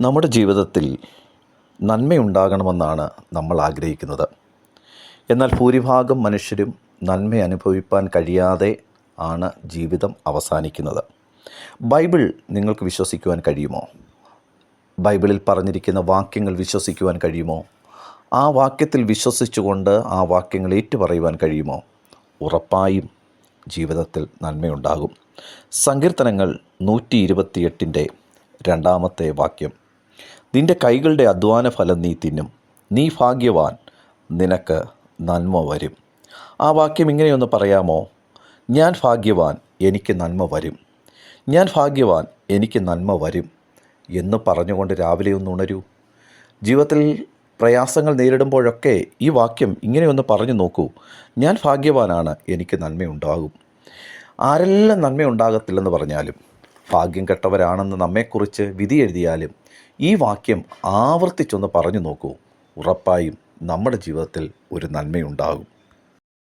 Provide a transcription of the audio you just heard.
നമ്മുടെ ജീവിതത്തിൽ നന്മയുണ്ടാകണമെന്നാണ് നമ്മൾ ആഗ്രഹിക്കുന്നത്. എന്നാൽ ഭൂരിഭാഗം മനുഷ്യരും നന്മ അനുഭവിപ്പാൻ കഴിയാതെ ആണ് ജീവിതം അവസാനിക്കുന്നത്. ബൈബിൾ നിങ്ങൾക്ക് വിശ്വസിക്കുവാൻ കഴിയുമോ? ബൈബിളിൽ പറഞ്ഞിരിക്കുന്ന വാക്യങ്ങൾ വിശ്വസിക്കുവാൻ കഴിയുമോ? ആ വാക്യത്തിൽ വിശ്വസിച്ചുകൊണ്ട് ആ വാക്യങ്ങൾ ഏറ്റുപറയുവാൻ കഴിയുമോ? ഉറപ്പായും ജീവിതത്തിൽ നന്മയുണ്ടാകും. സങ്കീർത്തനങ്ങൾ നൂറ്റി ഇരുപത്തിയെട്ടിന്റെ രണ്ടാമത്തെ വാക്യം. നിന്റെ കൈകളുടെ അധ്വാന ഫലം നീ തിന്നും. നീ ഭാഗ്യവാൻ. നിനക്ക് നന്മ വരും. ആ വാക്യം ഇങ്ങനെയൊന്ന് പറയാമോ? ഞാൻ ഭാഗ്യവാൻ എനിക്ക് നന്മ വരും. ഞാൻ ഭാഗ്യവാൻ എനിക്ക് നന്മ വരും എന്ന് പറഞ്ഞുകൊണ്ട് രാവിലെ ഒന്ന് ഉണരൂ. ജീവിതത്തിൽ പ്രയാസങ്ങൾ നേരിടുമ്പോഴൊക്കെ ഈ വാക്യം ഇങ്ങനെയൊന്ന് പറഞ്ഞു നോക്കൂ. ഞാൻ ഭാഗ്യവാനാണ് എനിക്ക് നന്മയുണ്ടാകും. ആരെല്ലാം നന്മയുണ്ടാകത്തില്ലെന്ന് പറഞ്ഞാലും ഭാഗ്യം കെട്ടവരാണെന്ന് നമ്മെക്കുറിച്ച് വിധി എഴുതിയാലും ഈ വാക്യം ആവർത്തിച്ചൊന്ന് പറഞ്ഞു നോക്കൂ. ഉറപ്പായും നമ്മുടെ ജീവിതത്തിൽ ഒരു നന്മയുണ്ടാകും.